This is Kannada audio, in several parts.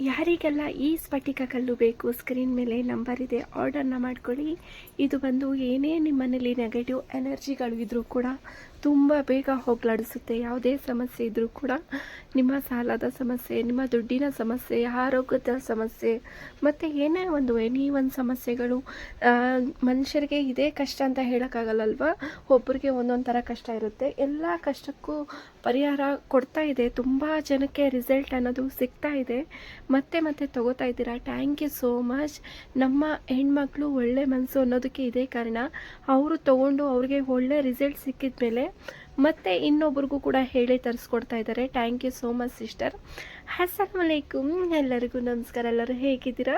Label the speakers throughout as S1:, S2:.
S1: ಯಾರಿಗೆಲ್ಲ ಈ ಸ್ಫಟಿಕ ಕಲ್ಲು ಬೇಕು ಸ್ಕ್ರೀನ್ ಮೇಲೆ ನಂಬರ್ ಇದೆ ಆರ್ಡರ್ನ ಮಾಡ್ಕೊಳ್ಳಿ. ಇದು ಬಂದು ಏನೇ ನಿಮ್ಮನೇಲಿ ನೆಗೆಟಿವ್ ಎನರ್ಜಿಗಳು ಇದ್ದರೂ ಕೂಡ ತುಂಬ ಬೇಗ ಹೋಗ್ಲಾಡಿಸುತ್ತೆ. ಯಾವುದೇ ಸಮಸ್ಯೆ ಇದ್ದರೂ ಕೂಡ ನಿಮ್ಮ ಸಾಲದ ಸಮಸ್ಯೆ, ನಿಮ್ಮ ದುಡ್ಡಿನ ಸಮಸ್ಯೆ, ಆರೋಗ್ಯದ ಸಮಸ್ಯೆ, ಮತ್ತು ಏನೇ ಒಂದು ಎನಿ ಒಂದು ಸಮಸ್ಯೆಗಳು ಮನುಷ್ಯರಿಗೆ ಇದೇ ಕಷ್ಟ ಅಂತ ಹೇಳೋಕ್ಕಾಗಲ್ಲಲ್ವ? ಒಬ್ಬರಿಗೆ ಒಂದೊಂದು ಥರ ಕಷ್ಟ ಇರುತ್ತೆ. ಎಲ್ಲ ಕಷ್ಟಕ್ಕೂ ಪರಿಹಾರ ಕೊಡ್ತಾ ಇದೆ. ತುಂಬ ಜನಕ್ಕೆ ರಿಸಲ್ಟ್ ಅನ್ನೋದು ಸಿಗ್ತಾ ಇದೆ. ಮತ್ತೆ ಮತ್ತೆ ತಗೋತಾ ಇದ್ದೀರಾ? ಥ್ಯಾಂಕ್ ಯು ಸೋ ಮಚ್ ನಮ್ಮ ಹೆಣ್ಮಕ್ಳು ಒಳ್ಳೆ ಮನಸ್ಸು ಅನ್ನೋದಕ್ಕೆ ಇದೇ ಕಾರಣ. ಅವರು ತಗೊಂಡು ಅವ್ರಿಗೆ ಒಳ್ಳೆ ರಿಸಲ್ಟ್ ಸಿಕ್ಕಿದ ಮೇಲೆ ಮತ್ತೆ ಇನ್ನೊಬ್ರಿಗೂ ಕೂಡ ಹೇಳಿ ತರಿಸ್ಕೊಡ್ತಾ ಇದ್ದಾರೆ. Thank you so much sister ಅಸ್ಸಲಾಮಲೈಕುಮ್ ಎಲ್ಲರಿಗೂ ನಮಸ್ಕಾರ. ಎಲ್ಲರೂ ಹೇಗಿದ್ದೀರಾ?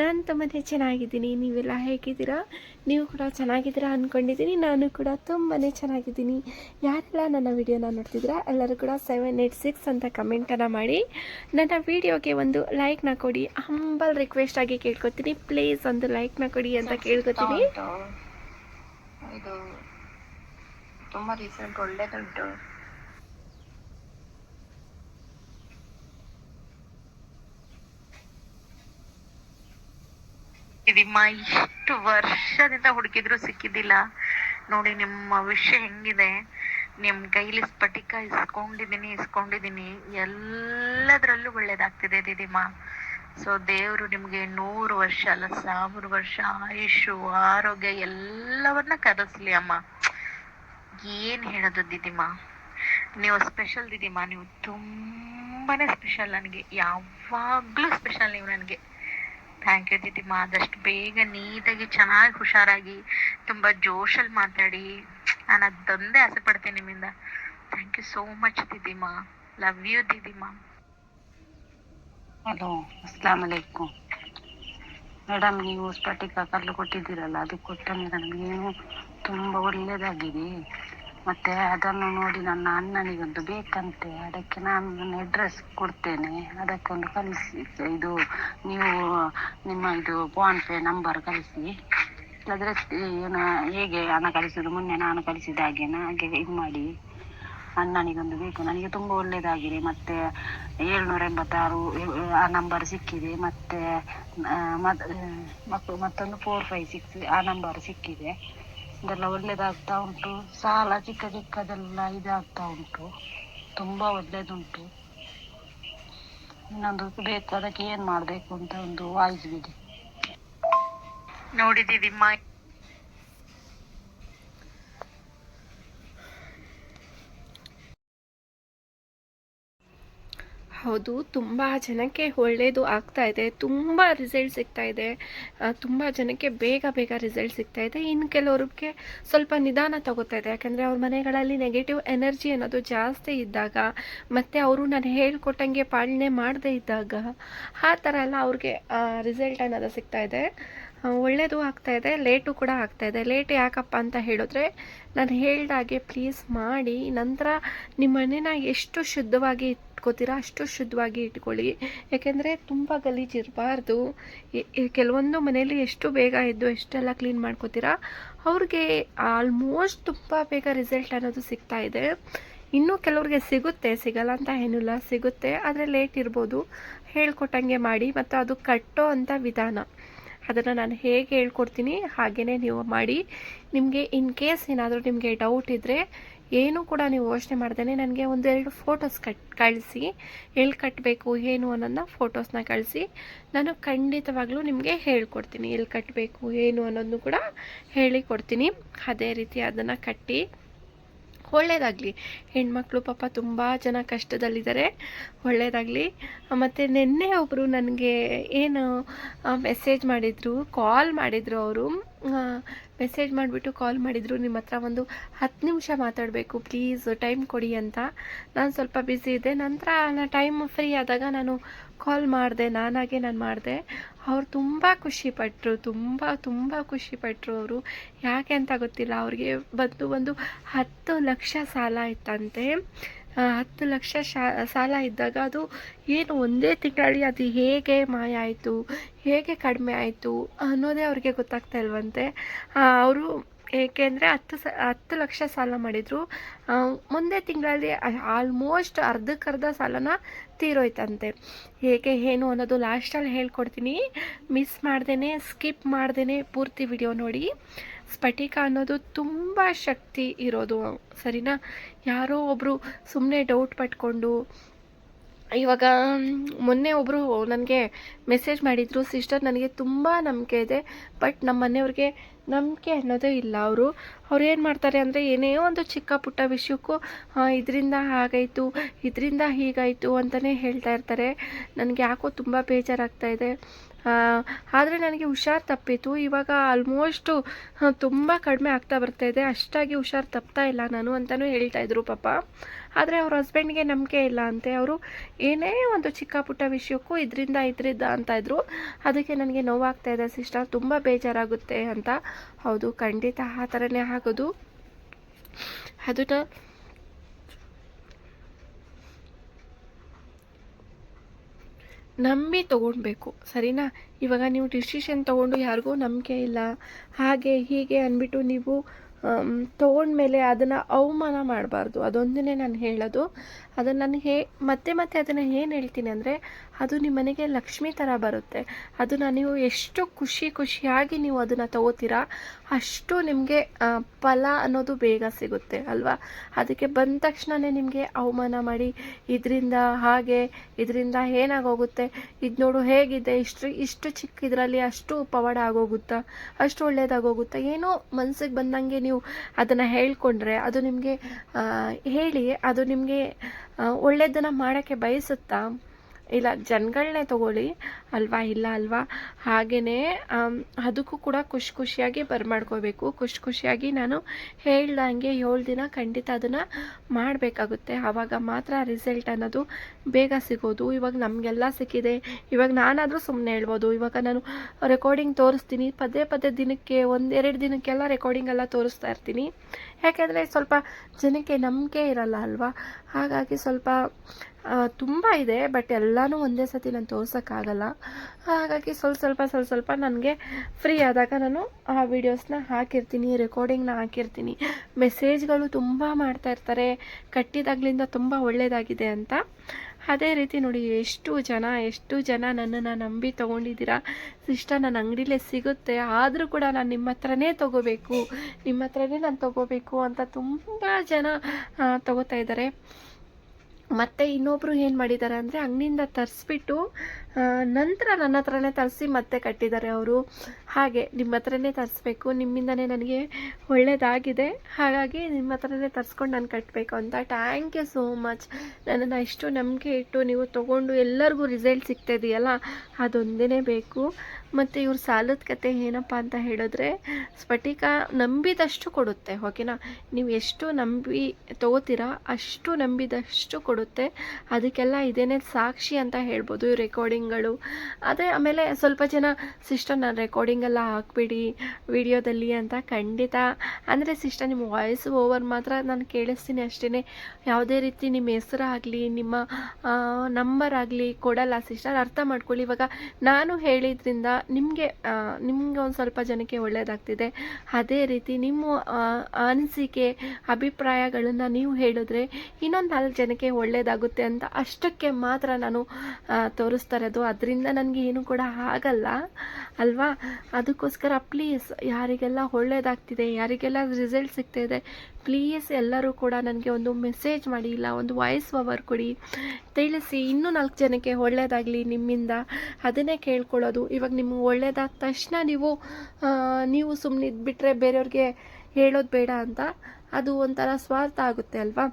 S1: ನಾನು ತುಂಬಾ ಚೆನ್ನಾಗಿದ್ದೀನಿ. ನೀವೆಲ್ಲ ಹೇಗಿದ್ದೀರಾ? ನೀವು ಕೂಡ ಚೆನ್ನಾಗಿದ್ದೀರಾ ಅಂದ್ಕೊಂಡಿದ್ದೀನಿ ನಾನು ಕೂಡ ತುಂಬಾ ಚೆನ್ನಾಗಿದ್ದೀನಿ. ಯಾರೆಲ್ಲ ನನ್ನ ವಿಡಿಯೋನ ನೋಡ್ತಿದ್ದೀರಾ, ಎಲ್ಲರೂ ಕೂಡ ಸೆವೆನ್ ಏಯ್ಟ್ ಸಿಕ್ಸ್ ಅಂತ ಕಮೆಂಟನ್ನು ಮಾಡಿ. ನನ್ನ ವಿಡಿಯೋಗೆ ಒಂದು ಲೈಕ್ನ ಕೊಡಿ. ಹಂಬಲ್ ರಿಕ್ವೆಸ್ಟ್ ಆಗಿ ಕೇಳ್ಕೊತೀನಿ. ಪ್ಲೀಸ್ ಒಂದು ಲೈಕ್ನ ಕೊಡಿ ಅಂತ ಕೇಳ್ಕೊತೀನಿ.
S2: ತುಂಬಾ ರಿಸಲ್ಟ್ ಒಳ್ಳೇದುಂಟು ನಿಮ್ಮ ಇಷ್ಟು ವರ್ಷದಿಂದ ಹುಡುಕಿದ್ರು ಸಿಕ್ಕಿದ್ದಿಲ್ಲ. ನೋಡಿ, ನಿಮ್ಮ ವಿಷಯ ಹೆಂಗಿದೆ. ನಿಮ್ ಕೈಲಿ ಸ್ಫಟಿಕ ಇಸ್ಕೊಂಡಿದೀನಿ ಇಸ್ಕೊಂಡಿದೀನಿ ಎಲ್ಲದರಲ್ಲೂ ಒಳ್ಳೇದಾಗ್ತಿದೆ ದಿದಿಮ್ಮ ಸೊ ದೇವರು ನಿಮ್ಗೆ ನೂರು ವರ್ಷ ಅಲ್ಲ, ಸಾವಿರ ವರ್ಷ ಆಯುಷು, ಆರೋಗ್ಯ ಎಲ್ಲವನ್ನ ಕರೆಸ್ಲಿ ಅಮ್ಮ. ಏನ್ ಹೇಳೋದು ದಿದಿಮ್ಮ ನೀವು ಸ್ಪೆಷಲ್ ದಿದಿಮ್ಮ ನೀವು ತುಂಬಾನೇ ಸ್ಪೆಷಲ್ ನನಗೆ. ಯಾವಾಗ್ಲೂ ಸ್ಪೆಷಲ್ ನೀವು ನನಗೆ. ಥ್ಯಾಂಕ್ ಯು ದಿದಿಮ್ಮ ಆದಷ್ಟು ಬೇಗ ನೀಟಾಗಿ, ಚೆನ್ನಾಗಿ ಹುಷಾರಾಗಿ, ತುಂಬಾ ಜೋಶಲ್ಲಿ ಮಾತಾಡಿ. ನಾನು ಅದೊಂದೇ ಆಸೆ ಪಡ್ತೀನಿ ನಿಮ್ಮಿಂದ. ಥ್ಯಾಂಕ್ ಯು ಸೋ ಮಚ್ ದಿದಿಮ್ಮ ಲವ್ ಯು ದಿದಿಮ್ಮ
S3: ಹಲೋ ಅಸ್ಲಾಂ ಅಲೈಕುಮ್ ಮೇಡಮ್ ನೀವು ಸ್ಫಟಿಕ ಕಲ್ಲು ಕೊಟ್ಟಿದ್ದೀರಲ್ಲ ಅದು ಕೊಟ್ಟ ಮೇಲೆ ತುಂಬ ಒಳ್ಳೆಯದಾಗಿದೆ ಮತ್ತೆ ಅದನ್ನು ನೋಡಿ ನನ್ನ ಅಣ್ಣನಿಗೊಂದು ಬೇಕಂತೆ. ಅದಕ್ಕೆ ನಾನು ನನ್ನ ಅಡ್ರೆಸ್ ಕೊಡ್ತೇನೆ. ಅದಕ್ಕೊಂದು ಕಳಿಸಿ. ಇದು ನೀವು ನಿಮ್ಮ ಇದು ಫೋನ್ ಪೇ ನಂಬರ್ ಕಳಿಸಿ. ಇಲ್ಲದ್ರೆ ಏನು, ಹೇಗೆ ಹಣ ಕಳಿಸೋದು? ಮೊನ್ನೆ ನಾನು ಕಳಿಸಿದ ಹಾಗೆನ? ಹಾಗೆ ಇದು ಮಾಡಿ. ಅಣ್ಣನಿಗೊಂದು ಬೇಕು. ನನಗೆ ತುಂಬ ಒಳ್ಳೆಯದಾಗಿದೆ ಮತ್ತೆ ಏಳ್ನೂರ ಎಂಬತ್ತಾರು ಆ ನಂಬರ್ ಸಿಕ್ಕಿದೆ. ಮತ್ತು ಮತ್ತೊಂದು ಫೋರ್ ಫೈವ್ ಸಿಕ್ಸ್ ಆ ನಂಬರ್ ಸಿಕ್ಕಿದೆ. ಇದೆಲ್ಲ ಒಳ್ಳೆದಾಗ್ತಾ ಉಂಟು. ಸಾಲ ಚಿಕ್ಕ ಚಿಕ್ಕದೆಲ್ಲ ಇದಾಗ್ತಾ ಉಂಟು. ತುಂಬಾ ಒಳ್ಳೇದುಂಟು. ಇನ್ನೊಂದು ಬೇಕು ಅದಕ್ಕೆ ಏನು ಮಾಡಬೇಕು ಅಂತ ಒಂದು ವಾಯ್ಸ್ ಬಿಡಿ
S2: ನೋಡಿದಿದಿಮ್ಮ
S1: ಹೌದು, ತುಂಬ ಜನಕ್ಕೆ ಒಳ್ಳೆಯದು ಆಗ್ತಾ ಇದೆ. ತುಂಬ ರಿಸಲ್ಟ್ ಸಿಗ್ತಾ ಇದೆ. ತುಂಬ ಜನಕ್ಕೆ ಬೇಗ ಬೇಗ ರಿಸಲ್ಟ್ ಸಿಗ್ತಾ ಇದೆ. ಇನ್ನು ಕೆಲವ್ರಿಗೆ ಸ್ವಲ್ಪ ನಿಧಾನ ತಗೋತಾ ಇದೆ. ಯಾಕಂದರೆ ಅವ್ರ ಮನೆಗಳಲ್ಲಿ ನೆಗೆಟಿವ್ ಎನರ್ಜಿ ಅನ್ನೋದು ಜಾಸ್ತಿ ಇದ್ದಾಗ, ಮತ್ತು ಅವರು ನಾನು ಹೇಳ್ಕೊಟ್ಟಂಗೆ ಪಾಲನೆ ಮಾಡದೇ ಇದ್ದಾಗ, ಆ ಥರ ಎಲ್ಲ ಅವ್ರಿಗೆ ರಿಸಲ್ಟ್ ಅನ್ನೋದು ಸಿಗ್ತಾ ಇದೆ. ಒಳ್ಳೆಯದು ಆಗ್ತಾ ಇದೆ. ಲೇಟು ಕೂಡ ಆಗ್ತಾ ಇದೆ. ಲೇಟ್ ಯಾಕಪ್ಪ ಅಂತ ಹೇಳಿದ್ರೆ, ನಾನು ಹೇಳ್ದಾಗೆ ಪ್ಲೀಸ್ ಮಾಡಿ, ನಂತರ ನಿಮ್ಮ ಮನೇನ ಎಷ್ಟು ಶುದ್ಧವಾಗಿ ಇಟ್ಕೋತೀರಾ? ಅಷ್ಟು ಶುದ್ಧವಾಗಿ ಇಟ್ಕೊಳ್ಳಿ. ಯಾಕೆಂದರೆ ತುಂಬ ಗಲೀಜು ಇರಬಾರ್ದು. ಕೆಲವೊಂದು ಮನೆಯಲ್ಲಿ ಎಷ್ಟು ಬೇಗ ಎದ್ದು ಎಷ್ಟೆಲ್ಲ ಕ್ಲೀನ್ ಮಾಡ್ಕೋತೀರಾ, ಅವ್ರಿಗೆ ಆಲ್ಮೋಸ್ಟ್ ತುಂಬ ಬೇಗ ರಿಸಲ್ಟ್ ಅನ್ನೋದು ಸಿಗ್ತಾ ಇದೆ. ಇನ್ನೂ ಕೆಲವ್ರಿಗೆ ಸಿಗುತ್ತೆ, ಸಿಗಲ್ಲ ಅಂತ ಏನಿಲ್ಲ, ಸಿಗುತ್ತೆ. ಆದರೆ ಲೇಟ್ ಇರ್ಬೋದು. ಹೇಳ್ಕೊಟ್ಟಂಗೆ ಮಾಡಿ ಮತ್ತು ಅದು ಕಟ್ಟೋ ಅಂಥ ವಿಧಾನ. ಅದನ್ನು ನಾನು ಹೇಗೆ ಹೇಳ್ಕೊಡ್ತೀನಿ ಹಾಗೆಯೇ ನೀವು ಮಾಡಿ. ನಿಮಗೆ ಇನ್ ಕೇಸ್ ಏನಾದರೂ ನಿಮಗೆ ಡೌಟ್ ಇದ್ದರೆ ಏನೂ ಕೂಡ ನೀವು ಯೋಚನೆ ಮಾಡ್ದೇ ನನಗೆ ಒಂದೆರಡು ಫೋಟೋಸ್ ಕಟ್, ಕಳಿಸಿ. ಎಲ್ಲಿ ಕಟ್ಟಬೇಕು ಏನು ಅನ್ನೋದನ್ನ ಫೋಟೋಸ್ನ ಕಳಿಸಿ. ನಾನು ಖಂಡಿತವಾಗ್ಲೂ ನಿಮಗೆ ಹೇಳ್ಕೊಡ್ತೀನಿ. ಎಲ್ಲಿ ಕಟ್ಟಬೇಕು ಏನು ಅನ್ನೋದನ್ನು ಕೂಡ ಹೇಳಿಕೊಡ್ತೀನಿ. ಅದೇ ರೀತಿ ಅದನ್ನು ಕಟ್ಟಿ ಒಳ್ಳೆಯದಾಗಲಿ ಹೆಣ್ಮಕ್ಳು ಪಾಪ ತುಂಬ ಜನ ಕಷ್ಟದಲ್ಲಿದ್ದಾರೆ. ಒಳ್ಳೆಯದಾಗಲಿ ಮತ್ತು ನಿನ್ನೆ ಒಬ್ಬರು ನನಗೆ ಏನು ಮೆಸೇಜ್ ಮಾಡಿದರು ಕಾಲ್ ಮಾಡಿದರು ಅವರು. ಮೆಸೇಜ್ ಮಾಡಿಬಿಟ್ಟು ಕಾಲ್ ಮಾಡಿದರು, ನಿಮ್ಮ ಹತ್ರ ಒಂದು ಹತ್ತು ನಿಮಿಷ ಮಾತಾಡಬೇಕು ಪ್ಲೀಸ್ ಟೈಮ್ ಕೊಡಿ ಅಂತ. ನಾನು ಸ್ವಲ್ಪ ಬ್ಯುಸಿ ಇದ್ದೆ. ನಂತರ ನಾನು ಟೈಮ್ ಫ್ರೀ ಆದಾಗ ನಾನು ಕಾಲ್ ಮಾಡಿದೆ, ನಾನಾಗೆ ನಾನು ಮಾಡಿದೆ. ಅವ್ರು ತುಂಬ ಖುಷಿಪಟ್ಟರು ತುಂಬ ತುಂಬ ಖುಷಿಪಟ್ಟರು ಅವರು. ಯಾಕೆ ಅಂತ ಗೊತ್ತಿಲ್ಲ, ಅವ್ರಿಗೆ ಬಂದು ಒಂದು ಹತ್ತು ಲಕ್ಷ ಸಾಲ ಇತ್ತಂತೆ. ಹತ್ತು ಲಕ್ಷ ಸಾಲ ಇದ್ದಾಗ ಅದು ಏನು ಒಂದೇ ತಿಂಗಳಲ್ಲಿ ಅದು ಹೇಗೆ ಮಾಯ ಆಯಿತು, ಹೇಗೆ ಕಡಿಮೆ ಆಯಿತು ಅನ್ನೋದೇ ಅವ್ರಿಗೆ ಗೊತ್ತಾಗ್ತಾ ಇಲ್ವಂತೆ. ಅವರು ಏಕೆಂದರೆ ಹತ್ತು ಸ, ಹತ್ತು ಲಕ್ಷ ಸಾಲ ಮಾಡಿದರು. ಮುಂದೆ ತಿಂಗಳಲ್ಲಿ ಆಲ್ಮೋಸ್ಟ್ ಅರ್ಧಕ್ಕರ್ಧ ಸಾಲನ ತೀರೋಯ್ತಂತೆ ಹೇಗೆ ಏನು ಅನ್ನೋದು ಲಾಸ್ಟಲ್ಲಿ ಹೇಳ್ಕೊಡ್ತೀನಿ. ಮಿಸ್ ಮಾಡ್ದೇ ಸ್ಕಿಪ್ ಮಾಡ್ದೇ ಪೂರ್ತಿ ವಿಡಿಯೋ ನೋಡಿ. ಸ್ಫಟಿಕ ಅನ್ನೋದು ತುಂಬ ಶಕ್ತಿ ಇರೋದು. ಸರಿನಾ? ಯಾರೋ ಒಬ್ಬರು ಸುಮ್ಮನೆ ಡೌಟ್ ಪಟ್ಕೊಂಡು ಇವಾಗ ಮೊನ್ನೆ ಒಬ್ಬರು ನನಗೆ ಮೆಸೇಜ್ ಮಾಡಿದರು. ಸಿಸ್ಟರ್ ನನಗೆ ತುಂಬ ನಂಬಿಕೆ ಇದೆ. ಬಟ್ ನಮ್ಮ ಮನೆಯವ್ರಿಗೆ ನಂಬಿಕೆ ಅನ್ನೋದೇ ಇಲ್ಲ ಅವರು. ಅವ್ರು ಏನು ಮಾಡ್ತಾರೆ ಅಂದರೆ ಏನೇ ಒಂದು ಚಿಕ್ಕ ಪುಟ್ಟ ವಿಷಯಕ್ಕೂ ಇದರಿಂದ ಹಾಗಾಯಿತು, ಇದರಿಂದ ಹೀಗಾಯಿತು ಅಂತಲೇ ಹೇಳ್ತಾ ಇರ್ತಾರೆ. ನನಗೆ ಯಾಕೋ ತುಂಬ ಬೇಜಾರಾಗ್ತಾ ಇದೆ. ಆದರೆ ನನಗೆ ಹುಷಾರು ತಪ್ಪಿತು. ಇವಾಗ ಆಲ್ಮೋಸ್ಟು ತುಂಬ ಕಡಿಮೆ ಆಗ್ತಾ ಬರ್ತಾ ಇದೆ. ಅಷ್ಟಾಗಿ ಹುಷಾರು ತಪ್ತಾ ಇಲ್ಲ ನಾನು ಅಂತಲೂ ಹೇಳ್ತಾ ಇದ್ರು ಪಾಪ. ಆದರೆ ಅವ್ರ ಹಸ್ಬೆಂಡ್ಗೆ ನಂಬಿಕೆ ಇಲ್ಲ ಅಂತೆ. ಅವರು ಏನೇ ಒಂದು ಚಿಕ್ಕ ಪುಟ್ಟ ವಿಷಯಕ್ಕೂ ಇದರಿಂದ ಇದರಿಂದ ಅಂತ ಇದ್ರು. ಅದಕ್ಕೆ ನನಗೆ ನೋವಾಗ್ತಾ ಇದೆ ಸಿಸ್ಟರ್. ತುಂಬ ಬೇಜಾರಾಗುತ್ತೆ ಅಂತ. ಹೌದು, ಖಂಡಿತ ಆ ಥರನೇ ಆಗೋದು. ಅದನ್ನ ನಂಬಿ ತೊಗೊಳ್ಬೇಕು ಸರಿನಾ? ಇವಾಗ ನೀವು ಡಿಸಿಷನ್ ತೊಗೊಂಡು ಯಾರಿಗೂ ನಂಬಿಕೆ ಇಲ್ಲ. ಹಾಗೆ ಹೀಗೆ ಅಂದ್ಬಿಟ್ಟು ನೀವು ತೊಗೊಂಡ್ಮೇಲೆ ಅದನ್ನು ಅವಮಾನ ಮಾಡಬಾರ್ದು. ಅದೊಂದನ್ನೇ ನಾನು ಹೇಳೋದು. ಅದನ್ನು ನಾನು ಹೇ, ಮತ್ತೆ ಮತ್ತೆ ಅದನ್ನು ಏನು ಹೇಳ್ತೀನಿ ಅಂದರೆ, ಅದು ನಿಮ್ಮ ಮನೆಗೆ ಲಕ್ಷ್ಮಿ ಥರ ಬರುತ್ತೆ. ಅದನ್ನು ನೀವು ಎಷ್ಟು ಖುಷಿ ಖುಷಿಯಾಗಿ ನೀವು ಅದನ್ನು ತಗೋತೀರಾ, ಅಷ್ಟು ನಿಮಗೆ ಫಲ ಅನ್ನೋದು ಬೇಗ ಸಿಗುತ್ತೆ, ಅಲ್ವಾ? ಅದಕ್ಕೆ ಬಂದ ತಕ್ಷಣವೇ ನಿಮಗೆ ಅವಮಾನ ಮಾಡಿ, ಇದರಿಂದ ಹಾಗೆ, ಇದರಿಂದ ಏನಾಗೋಗುತ್ತೆ? ಇದು ನೋಡು ಹೇಗಿದೆ, ಇಷ್ಟು ಇಷ್ಟು ಚಿಕ್ಕ ಇದರಲ್ಲಿ ಅಷ್ಟು ಪವಾಡ ಆಗೋಗುತ್ತಾ? ಅಷ್ಟು ಒಳ್ಳೇದಾಗೋಗುತ್ತಾ? ಏನೋ ಮನಸ್ಸಿಗೆ ಬಂದಂಗೆ ನೀವು ಅದನ್ನು ಹೇಳ್ಕೊಂಡ್ರೆ, ಅದು ನಿಮಗೆ ಹೇಳಿ, ಅದು ನಿಮಗೆ ಒಳ್ಳೆಯದನ್ನು ಮಾಡೋಕ್ಕೆ ಬಯಸುತ್ತಾ ಇಲ್ಲ ಜನಗಳನ್ನೇ ತಗೊಳ್ಳಿ. ಅಲ್ವಾ? ಇಲ್ಲ, ಅಲ್ವಾ? ಹಾಗೆಯೇ ಅದಕ್ಕೂ ಕೂಡ ಖುಷಿ ಖುಷಿಯಾಗಿ ಬರ್ಮಾಡ್ಕೋಬೇಕು. ಖುಷಿ ಖುಷಿಯಾಗಿ ನಾನು ಹೇಳ್ದಂಗೆ ಏಳು ದಿನ ಖಂಡಿತ ಅದನ್ನು ಮಾಡಬೇಕಾಗುತ್ತೆ. ಆವಾಗ ಮಾತ್ರ ರಿಸಲ್ಟ್ ಅನ್ನೋದು ಬೇಗ ಸಿಗೋದು. ಇವಾಗ ನಮಗೆಲ್ಲ ಸಿಕ್ಕಿದೆ. ಇವಾಗ ನಾನಾದರೂ ಸುಮ್ಮನೆ ಹೇಳ್ಬೋದು. ಇವಾಗ ನಾನು ರೆಕಾರ್ಡಿಂಗ್ ತೋರಿಸ್ತೀನಿ. ಪದೇ ಪದೇ ದಿನಕ್ಕೆ ಒಂದೆರಡು ದಿನಕ್ಕೆಲ್ಲ ರೆಕಾರ್ಡಿಂಗ್ ಎಲ್ಲ ತೋರಿಸ್ತಾ ಇರ್ತೀನಿ. ಯಾಕೆಂದರೆ ಸ್ವಲ್ಪ ಜನಕ್ಕೆ ನಂಬಿಕೆ ಇರಲ್ಲ, ಅಲ್ವಾ? ಹಾಗಾಗಿ ಸ್ವಲ್ಪ ತುಂಬ ಇದೆ ಬಟ್ ಎಲ್ಲನೂ ಒಂದೇ ಸತಿ ನಾನು ತೋರ್ಸೋಕ್ಕಾಗಲ್ಲ. ಹಾಗಾಗಿ ಸ್ವಲ್ಪ ಸ್ವಲ್ಪ ಸ್ವಲ್ಪ ಸ್ವಲ್ಪ ನನಗೆ ಫ್ರೀ ಆದಾಗ ನಾನು ಆ ವೀಡಿಯೋಸ್ನ ಹಾಕಿರ್ತೀನಿ ರೆಕಾರ್ಡಿಂಗ್ನ ಹಾಕಿರ್ತೀನಿ. ಮೆಸೇಜ್ಗಳು ತುಂಬ ಮಾಡ್ತಾ ಇರ್ತಾರೆ, ಕಟ್ಟಿದಾಗ್ಲಿಂದ ತುಂಬ ಒಳ್ಳೆಯದಾಗಿದೆ ಅಂತ. ಅದೇ ರೀತಿ ನೋಡಿ, ಎಷ್ಟು ಜನ ಎಷ್ಟು ಜನ ನನ್ನನ್ನು ನಂಬಿ ತೊಗೊಂಡಿದ್ದೀರಾ. ಇಷ್ಟ ನನ್ನ ಅಂಗಡಿಲೇ ಸಿಗುತ್ತೆ, ಆದರೂ ಕೂಡ ನಾನು ನಿಮ್ಮ ಹತ್ರನೇ ತೊಗೋಬೇಕು, ನಿಮ್ಮ ಹತ್ರನೇ ನಾನು ತೊಗೋಬೇಕು ಅಂತ ತುಂಬ ಜನ ತೊಗೋತಾ ಇದ್ದಾರೆ. ಮತ್ತು ಇನ್ನೊಬ್ಬರು ಏನು ಮಾಡಿದ್ದಾರೆ ಅಂದರೆ ಅಂಗಡಿಯಿಂದ ತರಿಸ್ಬಿಟ್ಟು ನಂತರ ನನ್ನ ಹತ್ರನೇ ತರಿಸಿ ಮತ್ತೆ ಕಟ್ಟಿದ್ದಾರೆ ಅವರು. ಹಾಗೆ ನಿಮ್ಮ ಹತ್ರನೇ ತರಿಸ್ಬೇಕು. ನಿಮ್ಮಿಂದನೇ ನನಗೆ ಒಳ್ಳೆಯದಾಗಿದೆ ಹಾಗಾಗಿ ನಿಮ್ಮ ಹತ್ರನೇ ತರಿಸ್ಕೊಂಡು ನಾನು ಕಟ್ಟಬೇಕು ಅಂತ. ಥ್ಯಾಂಕ್ ಯು ಸೋ ಮಚ್ ನನ್ನನ್ನು ಇಷ್ಟು ನಂಬಿಕೆ ಇಟ್ಟು ನೀವು ತೊಗೊಂಡು ಎಲ್ಲರಿಗೂ ರಿಸಲ್ಟ್ ಸಿಗ್ತಾ ಇದೆಯಲ್ಲ ಅದೊಂದೇ ಬೇಕು. ಮತ್ತು ಇವ್ರ ಸಾಲದ ಕತೆ ಏನಪ್ಪ ಅಂತ ಹೇಳಿದ್ರೆ, ಸ್ಫಟಿಕ ನಂಬಿದಷ್ಟು ಕೊಡುತ್ತೆ ಓಕೆನಾ ನೀವು ಎಷ್ಟು ನಂಬಿ ತಗೋತೀರಾ ಅಷ್ಟು ನಂಬಿದಷ್ಟು ಕೊಡುತ್ತೆ. ಅದಕ್ಕೆಲ್ಲ ಇದೇನೇ ಸಾಕ್ಷಿ ಅಂತ ಹೇಳ್ಬೋದು ಈ ರೆಕಾರ್ಡಿಂಗ್ಗಳು ಅದೇ ಆಮೇಲೆ ಸ್ವಲ್ಪ ಜನ ಸಿಸ್ಟರ್ ನಾನು ರೆಕಾರ್ಡಿಂಗ್ ಎಲ್ಲ ಹಾಕ್ಬಿಡಿ ವಿಡಿಯೋದಲ್ಲಿ ಅಂತ. ಖಂಡಿತ. ಅಂದರೆ ಸಿಸ್ಟರ್ ನಿಮ್ಮ ವಾಯ್ಸ್ ಓವರ್ ಮಾತ್ರ ನಾನು ಕೇಳಿಸ್ತೀನಿ ಅಷ್ಟೇ ಯಾವುದೇ ರೀತಿ ನಿಮ್ಮ ಹೆಸರು ಆಗಲಿ ನಿಮ್ಮ ನಂಬರ್ ಆಗಲಿ ಕೊಡಲ್ಲ ಸಿಸ್ಟರ್. ಅರ್ಥ ಮಾಡ್ಕೊಳ್ಳಿ. ಇವಾಗ ನಾನು ಹೇಳಿದ್ರಿಂದ ನಿಮಗೆ ನಿಮಗೆ ಒಂದು ಸ್ವಲ್ಪ ಜನಕ್ಕೆ ಒಳ್ಳೆಯದಾಗ್ತಿದೆ ಅದೇ ರೀತಿ ನಿಮ್ಮ ಅನಿಸಿಕೆ ಅಭಿಪ್ರಾಯಗಳನ್ನು ನೀವು ಹೇಳಿದ್ರೆ ಇನ್ನೊಂದು ನಾಲ್ಕು ಜನಕ್ಕೆ ಒಳ್ಳೆಯದಾಗುತ್ತೆ ಅಂತ ಅಷ್ಟಕ್ಕೆ ಮಾತ್ರ ನಾನು ಆ, ಇರೋದು ಅದರಿಂದ ನನಗೆ ಏನು ಕೂಡ ಆಗಲ್ಲ. ಅಲ್ವಾ? ಅದಕ್ಕೋಸ್ಕರ ಪ್ಲೀಸ್ ಯಾರಿಗೆಲ್ಲ ಒಳ್ಳೇದಾಗ್ತಿದೆ, ಯಾರಿಗೆಲ್ಲ ರಿಸಲ್ಟ್ ಸಿಗ್ತಾಯಿದೆ ಪ್ಲೀಸ್ ಎಲ್ಲರೂ ಕೂಡ ನನಗೆ ಒಂದು ಮೆಸೇಜ್ ಮಾಡಿ, ಇಲ್ಲ ಒಂದು ವಾಯ್ಸ್ ಓವರ್ ಕೊಡಿ. ತಿಳಿಸಿ ಇನ್ನೂ ನಾಲ್ಕು ಜನಕ್ಕೆ ಒಳ್ಳೆಯದಾಗಲಿ ನಿಮ್ಮಿಂದ. ಅದನ್ನೇ ಕೇಳ್ಕೊಳ್ಳೋದು. ಇವಾಗ ನಿಮ್ಗೆ ಒಳ್ಳೇದಾದ ತಕ್ಷಣ ನೀವು ನೀವು ಸುಮ್ಮನೆ ಇದ್ಬಿಟ್ರೆ ಬೇರೆಯವ್ರಿಗೆ ಹೇಳೋದು ಬೇಡ ಅಂತ. ಅದು ಒಂಥರ ಸ್ವಾರ್ಥ ಆಗುತ್ತೆ ಅಲ್ವಾ?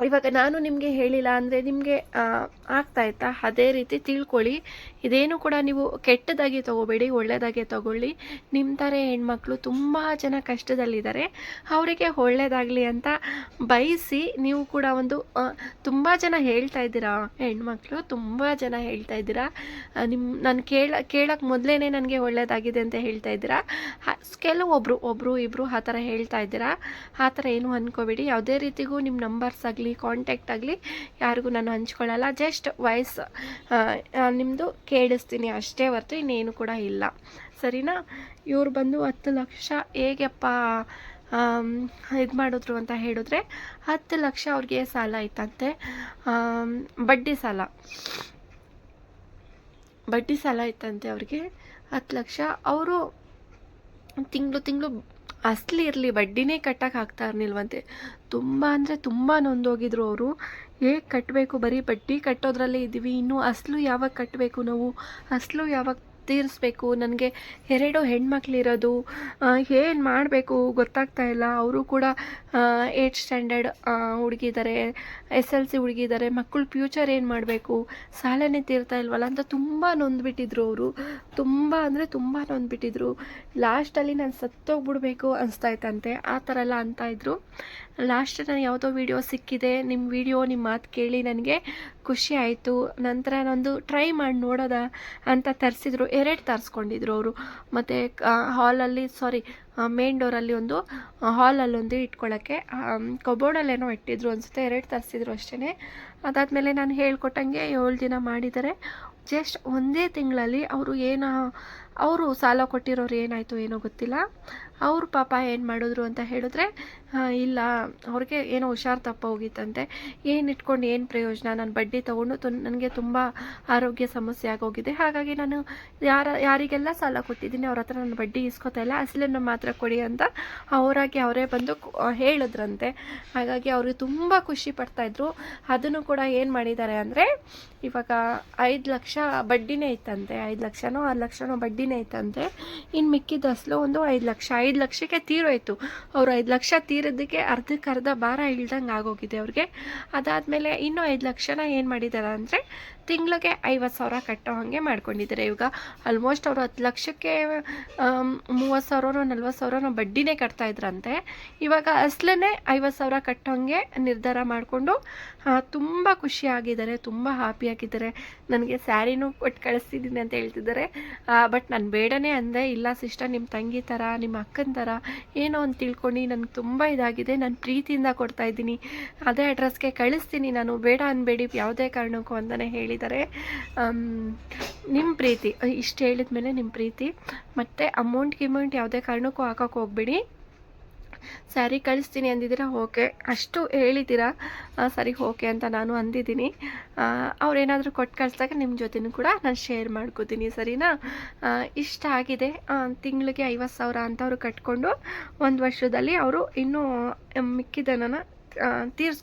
S1: ಇವಾಗ ನಾನು ನಿಮಗೆ ಹೇಳಿಲ್ಲ ಅಂದರೆ ನಿಮಗೆ ಆಗ್ತಾಯಿತ್ತಾ ಅದೇ ರೀತಿ ತಿಳ್ಕೊಳ್ಳಿ. ಇದೇನು ಕೂಡ ನೀವು ಕೆಟ್ಟದಾಗಿ ತಗೋಬೇಡಿ ಒಳ್ಳೆಯದಾಗೆ ತಗೊಳ್ಳಿ. ನಿಮ್ಮ ಥರ ಹೆಣ್ಮಕ್ಳು ತುಂಬ ಜನ ಕಷ್ಟದಲ್ಲಿದ್ದಾರೆ. ಅವರಿಗೆ ಒಳ್ಳೆಯದಾಗಲಿ ಅಂತ ಬಯಸಿ ನೀವು ಕೂಡ ಒಂದು ತುಂಬ ಜನ ಹೇಳ್ತಾ ಇದ್ದೀರಾ? ಹೆಣ್ಮಕ್ಳು ತುಂಬ ಜನ ಹೇಳ್ತಾ ಇದ್ದೀರಾ? ನಿಮ್ಮ ನಾನು ಕೇಳ ಕೇಳೋಕ್ಕೆ ಮೊದಲೇ ನನಗೆ ಒಳ್ಳೆಯದಾಗಿದೆ ಅಂತ ಹೇಳ್ತಾ ಇದ್ದೀರಾ? ಕೆಲವೊಬ್ಬರು ಒಬ್ಬರು ಇಬ್ಬರು ಆ ಥರ ಹೇಳ್ತಾ ಇದ್ದೀರಾ? ಆ ಥರ ಏನು ಅಂದ್ಕೋಬೇಡಿ ಯಾವುದೇ ರೀತಿಗೂ ನಿಮ್ಮ ನಂಬರ್ಸ್ ಆಗಲಿ ಕಾಂಟ್ಯಾಕ್ಟ್ ಆಗಲಿ, ಯಾರಿಗೂ ನಾನು ಹಂಚ್ಕೊಳ್ಳಲ್ಲ. ಜಸ್ಟ್ ವಾಯ್ಸ್ ನಿಮ್ಮದು ಕೇಳಿಸ್ತೀನಿ ಅಷ್ಟೇ ಹೊರತು ಇನ್ನೇನು ಕೂಡ ಇಲ್ಲ. ಸರಿನಾ? ಇವ್ರು ಬಂದು ಹತ್ತು ಲಕ್ಷ ಹೇಗೆಪ್ಪ ಇದು ಮಾಡಿದ್ರು ಅಂತ ಹೇಳಿದ್ರೆ ಹತ್ತು ಲಕ್ಷ ಅವ್ರಿಗೆ ಸಾಲ ಇತ್ತಂತೆ ಬಡ್ಡಿ ಸಾಲ. ಬಡ್ಡಿ ಸಾಲ ಇತ್ತಂತೆ ಅವ್ರಿಗೆ. ಹತ್ತು ಲಕ್ಷ. ಅವರು ತಿಂಗಳು ತಿಂಗಳು ಅಸಲಿ ಇರಲಿ, ಬಡ್ಡಿನೇ ಕಟ್ಟಕ್ಕೆ ಆಗ್ತಾ ಇರಲಿಲ್ವಂತೆ. ತುಂಬ ಅಂದರೆ ತುಂಬ ನೊಂದೋಗಿದ್ರು ಅವರು. ಹೇಗೆ ಕಟ್ಟಬೇಕು ಬರೀ ಬಡ್ಡಿ ಕಟ್ಟೋದ್ರಲ್ಲೇ ಇದ್ದೀವಿ. ಇನ್ನೂ ಅಸಲು ಯಾವಾಗ ಕಟ್ಟಬೇಕು ನಾವು? ಅಸಲು ಯಾವಾಗ ತೀರಿಸ್ಬೇಕು? ನನಗೆ ಎರಡು ಹೆಣ್ಮಕ್ಳಿರೋದು. ಏನು ಮಾಡಬೇಕು? ಗೊತ್ತಾಗ್ತಾ ಇಲ್ಲ. ಅವರು ಕೂಡ ಏಟ್ ಸ್ಟ್ಯಾಂಡರ್ಡ್ ಹುಡುಗಿದ್ದಾರೆ ಎಸ್ ಎಲ್ ಸಿ ಹುಡುಗಿದ್ದಾರೆ ಮಕ್ಕಳು ಫ್ಯೂಚರ್ ಏನು ಮಾಡಬೇಕು? ಸಾಲನೇ ತೀರ್ತಾ ಇಲ್ವಲ್ಲ ಅಂತ ತುಂಬ ನೊಂದ್ಬಿಟ್ಟಿದ್ರು ಅವರು. ತುಂಬ ಅಂದರೆ ತುಂಬ ನೊಂದ್ಬಿಟ್ಟಿದ್ರು. ಲಾಸ್ಟಲ್ಲಿ ನಾನು ಸತ್ತೋಗ್ಬಿಡ್ಬೇಕು ಅನಿಸ್ತಾ ಇತ್ತಂತೆ ಆ ಥರ ಎಲ್ಲ ಅಂತ ಇದ್ರು ಲಾಸ್ಟ್ ನಾನು ಯಾವುದೋ ವಿಡಿಯೋ ಸಿಕ್ಕಿದೆ. ನಿಮ್ಮ ವಿಡಿಯೋ ನಿಮ್ಮ ಮಾತು ಕೇಳಿ ನನಗೆ ಖುಷಿ ಆಯಿತು. ನಂತರ ನಂದು ಟ್ರೈ ಮಾಡಿ ನೋಡೋದ ಅಂತ ತರಿಸಿದ್ರು. ಎರಡು ತರಿಸ್ಕೊಂಡಿದ್ರು ಅವರು. ಮತ್ತು ಹಾಲಲ್ಲಿ ಸಾರಿ ಮೇನ್ ಡೋರಲ್ಲಿ ಒಂದು ಹಾಲಲ್ಲೊಂದು ಇಟ್ಕೊಳ್ಳೋಕ್ಕೆ ಕಬೋರ್ಡಲ್ಲೇನೋ ಇಟ್ಟಿದ್ರು ಅನಿಸುತ್ತೆ, ಎರಡು ತರಿಸಿದ್ರು ಅಷ್ಟೇ ಅದಾದಮೇಲೆ ನಾನು ಹೇಳ್ಕೊಟ್ಟಂಗೆ ಏಳು ದಿನ ಮಾಡಿದ್ದಾರೆ ಜಸ್ಟ್ ಒಂದೇ ತಿಂಗಳಲ್ಲಿ ಅವರು ಏನು ಅವರು ಸಾಲ ಕೊಟ್ಟಿರೋರು ಏನಾಯಿತು ಏನೋ ಗೊತ್ತಿಲ್ಲ. ಅವರು ಪಾಪ ಏನು ಮಾಡಿದ್ರು ಅಂತ ಹೇಳಿದ್ರೆ ಇಲ್ಲ, ಅವ್ರಿಗೆ ಏನೋ ಹುಷಾರು ತಪ್ಪ ಹೋಗಿತ್ತಂತೆ. ಏನು ಇಟ್ಕೊಂಡು ಏನು ಪ್ರಯೋಜನ? ನಾನು ಬಡ್ಡಿ ತೊಗೊಂಡು ತು ನನಗೆ ತುಂಬ ಆರೋಗ್ಯ ಸಮಸ್ಯೆ ಆಗೋಗಿದೆ. ಹಾಗಾಗಿ ನಾನು ಯಾರ, ಯಾರಿಗೆಲ್ಲ ಸಾಲ ಕೊಟ್ಟಿದ್ದೀನಿ ಅವ್ರ ಹತ್ರ ನಾನು ಬಡ್ಡಿ ಇಸ್ಕೋತಾ ಇಲ್ಲ. ಅಸಲನ್ನು ಮಾತ್ರ ಕೊಡಿ ಅಂತ ಅವರಾಗಿ ಅವರೇ ಬಂದು ಹೇಳಿದ್ರಂತೆ. ಹಾಗಾಗಿ ಅವ್ರಿಗೆ ತುಂಬ ಖುಷಿ ಪಡ್ತಾಯಿದ್ರು ಅದನ್ನು ಕೂಡ ಏನು ಮಾಡಿದ್ದಾರೆ ಅಂದರೆ, ಇವಾಗ ಐದು ಲಕ್ಷ ಬಡ್ಡಿನೇ ಇತ್ತಂತೆ. ಐದು ಲಕ್ಷನೋ, ಆರು ಲಕ್ಷನೋ ಬಡ್ಡಿನೇ ಇತ್ತಂತೆ ಇನ್ನು ಮಿಕ್ಕಿದ ಅಸಲು ಒಂದು ಐದು ಲಕ್ಷ. ಐದು ಲಕ್ಷಕ್ಕೆ ತೀರೋಯ್ತು. ಅವರು ಐದು ಲಕ್ಷ ತೀರೋದಕ್ಕೆ ಅರ್ಧಕ್ಕೆ ಅರ್ಧ ಭಾರ ಇಳ್ದಂಗೆ ಆಗೋಗಿದೆ ಅವ್ರಿಗೆ. ಅದಾದಮೇಲೆ ಇನ್ನೂ ಐದು ಲಕ್ಷನ ಏನು ಮಾಡಿದ್ದಾರೆ ಅಂದರೆ ತಿಂಗಳಿಗೆ ಐವತ್ತು ಸಾವಿರ ಕಟ್ಟೋ ಹಾಗೆ ಮಾಡ್ಕೊಂಡಿದ್ದಾರೆ. ಇವಾಗ ಆಲ್ಮೋಸ್ಟ್ ಅವರು ಹತ್ತು ಲಕ್ಷಕ್ಕೆ ಮೂವತ್ತು ಸಾವಿರನೋ ನಲ್ವತ್ತು ಸಾವಿರನೋ ಬಡ್ಡಿನೇ ಕಟ್ತಾ ಇದ್ರಂತೆ. ಇವಾಗ ಅಸ್ಲೇ ಐವತ್ತು ಸಾವಿರ ಕಟ್ಟೋಂಗೆ ನಿರ್ಧಾರ ಮಾಡಿಕೊಂಡು ತುಂಬ ಖುಷಿಯಾಗಿದ್ದಾರೆ ತುಂಬ ಹ್ಯಾಪಿಯಾಗಿದ್ದಾರೆ ನನಗೆ ಸ್ಯಾರಿನೂ ಕೊಟ್ಟು ಕಳಿಸ್ತಿದ್ದೀನಿ ಅಂತ ಹೇಳ್ತಿದ್ದಾರೆ. ಬಟ್ ನಾನು ಬೇಡನೇ ಅಂದೆ, ಇಲ್ಲ ಸಿಸ್ಟರ್ ನಿಮ್ಮ ತಂಗಿ ಥರ ನಿಮ್ಮ ಅಕ್ಕನ ಥರ ಏನೋ ಅಂತ ತಿಳ್ಕೊಂಡು ನನಗೆ ತುಂಬ ಇದಾಗಿದೆ, ನಾನು ಪ್ರೀತಿಯಿಂದ ಕೊಡ್ತಾ ಇದ್ದೀನಿ. ಅದೇ ಅಡ್ರೆಸ್ಗೆ ಕಳಿಸ್ತೀನಿ ನಾನು, ಬೇಡ ಅನ್ಬೇಡಿ, ಯಾವುದೇ ಕಾರಣಕ್ಕೂ ಅಂತಲೇ ಹೇಳಿದ್ದಾರೆ. ನಿಮ್ಮ ಪ್ರೀತಿ ಇಷ್ಟು ಹೇಳಿದ ಮೇಲೆ ನಿಮ್ಮ ಪ್ರೀತಿ. ಮತ್ತು ಅಮೌಂಟ್ ಗಿಮೌಂಟ್ ಯಾವುದೇ ಕಾರಣಕ್ಕೂ ಹಾಕೋಕೆ ಹೋಗ್ಬೇಡಿ. ಸ್ಯಾರಿ ಕಳಿಸ್ತೀನಿ ಅಂದಿದ್ದೀರಾ? ಓಕೆ ಅಷ್ಟು ಹೇಳಿದ್ದೀರಾ? ಸರಿ ಓಕೆ ಅಂತ ನಾನು ಅಂದಿದ್ದೀನಿ. ಅವ್ರೇನಾದರೂ ಕೊಟ್ಟು ಕಳಿಸ್ದಾಗ ನಿಮ್ಮ ಜೊತೆನೂ ಕೂಡ ನಾನು ಶೇರ್ ಮಾಡ್ಕೋತೀನಿ, ಸರಿನಾ? ಇಷ್ಟ ಆಗಿದೆ. ತಿಂಗಳಿಗೆ ಐವತ್ತು ಸಾವಿರ ಅಂತ ಅವರು ಕಟ್ಕೊಂಡು ಒಂದು ವರ್ಷದಲ್ಲಿ ಅವರು ಇನ್ನೂ ಮಿಕ್ಕಿದನ ತೀರ್ಸ್ಕೊ